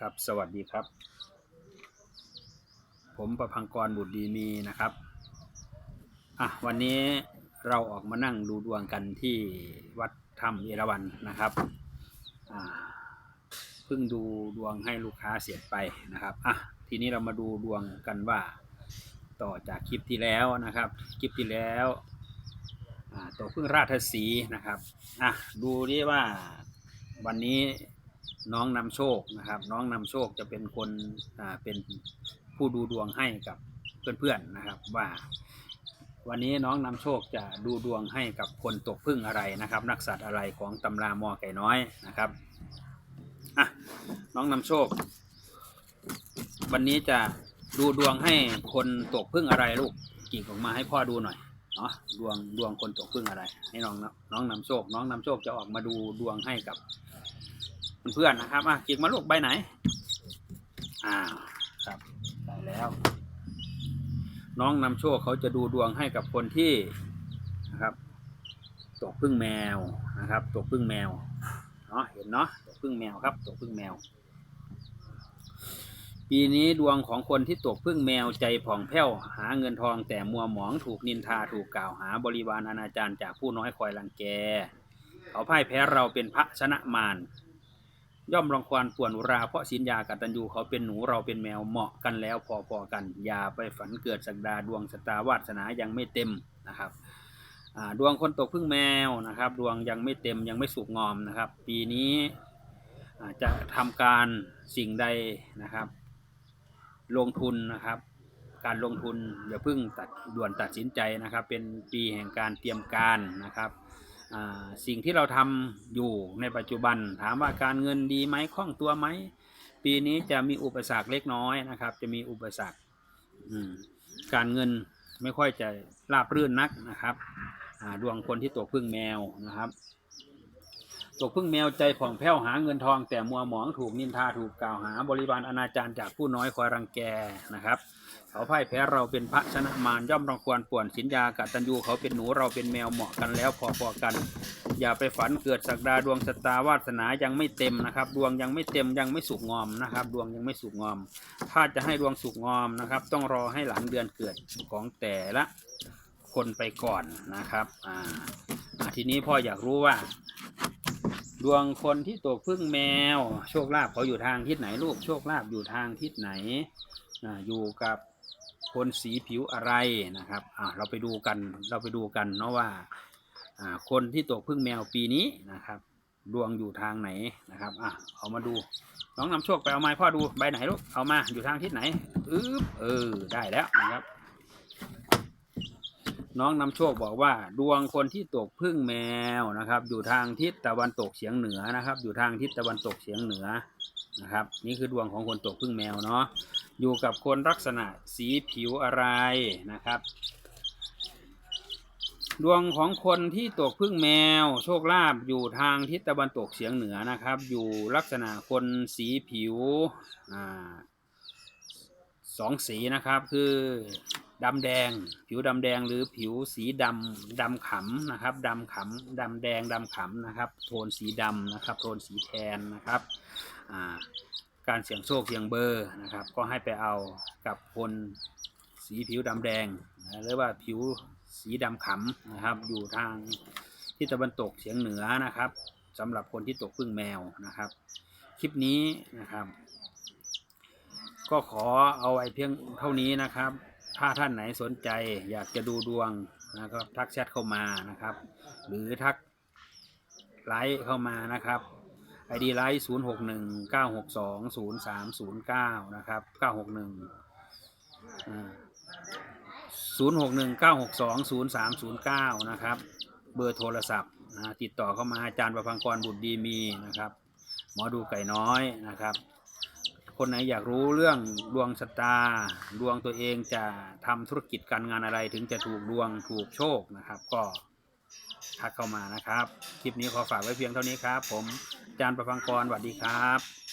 ครับ สวัสดีครับ ผมประพังกรบุตรดีมีนะครับ อะ วันนี้เราออกมานั่งดูดวงกันที่วัดถ้ำเอราวัณนะครับ อ่า เพิ่งดูดวงให้ลูกค้าเสร็จไปนะครับ อะ ทีนี้เรามาดูดวงกันว่า ต่อจากคลิปที่แล้วนะครับ คลิปที่แล้วตัวพึ่งราชสีนะครับ อะ ดูดิว่าวันนี้ น้องนำโชคนะครับ น้องนำโชคจะเป็นคนเป็นผู้ดูดวงให้กับเพื่อนๆนะครับ ว่าวันนี้น้องนำโชคจะดูดวงให้กับคนตกพึ่งอะไรนะครับ นักสัตว์อะไรของตำรามอไก่น้อยนะครับอะน้องนำโชค วันนี้จะดูดวงให้คนตกพึ่งอะไรลูกกิ่งออกมาให้พ่อดูหน่อยเนาะดวงดวงคนตกพึ่งอะไร ให้น้องนะน้องนำโชค น้องนำโชคจะออกมาดูดวงให้กับ เพื่อนๆนะครับอะกิ่งมาลูกใบไหนอ้าวครับได้แล้ว น้องนำโชคเขาจะดูดวงให้กับคนที่นะครับ ตกพึ่งแมวนะครับ ตกพึ่งแมวเนาะเห็นเนาะตกพึ่งแมวครับ ตกพึ่งแมว ปีนี้ดวงของคนที่ตกพึ่งแมวใจผ่องแผ้วหาเงินทองแต่มัวหมองถูกนินทาถูกกล่าวหาบริวารอนาจารจากผู้น้อยคอยรังแก เขาพ่ายแพ้เราเป็นพระชนะมาร ย่อมรังควานป่วนรา เพราะสินยากตัญญูเขาเป็นหนูเราเป็นแมวเหมาะกันแล้วพอๆกัน อย่าไปฝันเกิดสักดาดวงสตาวาสนายังไม่เต็มนะครับดวงคนตกพึ่งแมวนะครับ ดวงยังไม่เต็มยังไม่สุกงอมนะครับ ปีนี้จะทำการสิ่งใดนะครับ ลงทุนนะครับ การลงทุนอย่าเพิ่งตัดด่วนตัดสินใจนะครับ เป็นปีแห่งการเตรียมการนะครับ สิ่งที่เราทำอยู่ในปัจจุบัน ถามว่าการเงินดีไหมคล่องตัวไหม ปีนี้จะมีอุปสรรคเล็กน้อยนะครับ จะมีอุปสรรคการเงินไม่ค่อยจะราบรื่นนักนะครับดวงคนที่ตกพึ่งแมวนะครับตกพึ่งแมวใจผ่องแผ้วหาเงินทองแต่มัวหมองถูกนินทาถูกกล่าวหาบริวารอนาจารจากผู้น้อยคอยรังแกนะครับ เขาพ่ายแพ้เราเป็นพระชนะมารย่อมรังควรป่วนสินยากตัญญูเขาเป็นหนูเราเป็นแมวเหมาะกันแล้วพอๆกัน อย่าไปฝันเกิดสักดาดวงชะตาวาสนายังไม่เต็มนะครับ ดวงยังไม่เต็มยังไม่สุกงอมนะครับ ดวงยังไม่สุกงอม ถ้าจะให้ดวงสุกงอมนะครับ ต้องรอให้หลังเดือนเกิดของแต่ละคนไปก่อนนะครับอ่าทีนี้พ่ออยากรู้ว่า ดวงคนที่ตกพึ่งแมว โชคลาภเขาอยู่ทางทิศไหนลูกโชคลาภอยู่ทางทิศไหนอ่าอยู่กับ คนสีผิวอะไรนะครับอ่าเราไปดูกันเราไปดูกันเนาะว่าอ่าคนที่ตกพึ่งแมวปีนี้นะครับ ดวงอยู่ทางไหนนะครับอะเอามาดูน้องนำโชคไปเอาไม้พ่อดูใบไหนลูกเอามาอยู่ทางทิศไหนอึ๊บเออได้แล้วนะครับ น้องนำโชคบอกว่า ดวงคนที่ตกพึ่งแมวนะครับ อยู่ทางทิศตะวันตกเฉียงเหนือนะครับ อยู่ทางทิศตะวันตกเฉียงเหนือ นะครับ นี่คือดวงของคนตกพึ่งแมวเนาะอยู่กับคนลักษณะสีผิวอะไรนะครับ ดวงของคนที่ตกพึ่งแมว โชคลาภอยู่ทางทิศตะวันตกเฉียงเหนือนะครับ อยู่ลักษณะคนสีผิวอ่าสองสีนะครับคือดำแดง ผิวดำแดงหรือผิวสีดำดำขำนะครับดำขำดำแดงดำขำนะครับ โทนสีดำนะครับ โทนสีแทนนะครับ การเสี่ยงโชคเสี่ยงเบอร์นะครับ ก็ให้ไปเอากับคนสีผิวดำแดงนะหรือว่าผิวสีดำขำนะครับ อยู่ทางทิศตะวันตกเฉียงเหนือนะครับสำหรับคนที่ตกพึ่งแมวนะครับ คลิปนี้นะครับ ก็ขอเอาไว้เพียงเท่านี้นะครับ ถ้าท่านไหนสนใจอยากจะดูดวงนะครับทักแชทเข้ามานะครับ หรือทักไลค์เข้ามานะครับ ID ไลค์ศูนย์หกหนึ่งเก้าหกสองศูนย์สามศูนย์เก้านะครับเก้าหกหนึ่งศูนย์หกหนึ่งเก้าหกสองศูนย์สามศูนย์เก้านะครับ เบอร์โทรศัพท์นะติดต่อเข้ามาอาจารย์ประพังกรบุตรดีมีนะครับ หมอดูไก่น้อยนะครับ คนไหนอยากรู้เรื่องดวงชะตา ดวงตัวเองจะทำธุรกิจการงานอะไรถึงจะถูกดวงถูกโชคนะครับ ก็ ทักเข้ามานะครับ คลิปนี้ขอฝากไว้เพียงเท่านี้ครับ ผมจานประพังกรสวัสดีครับ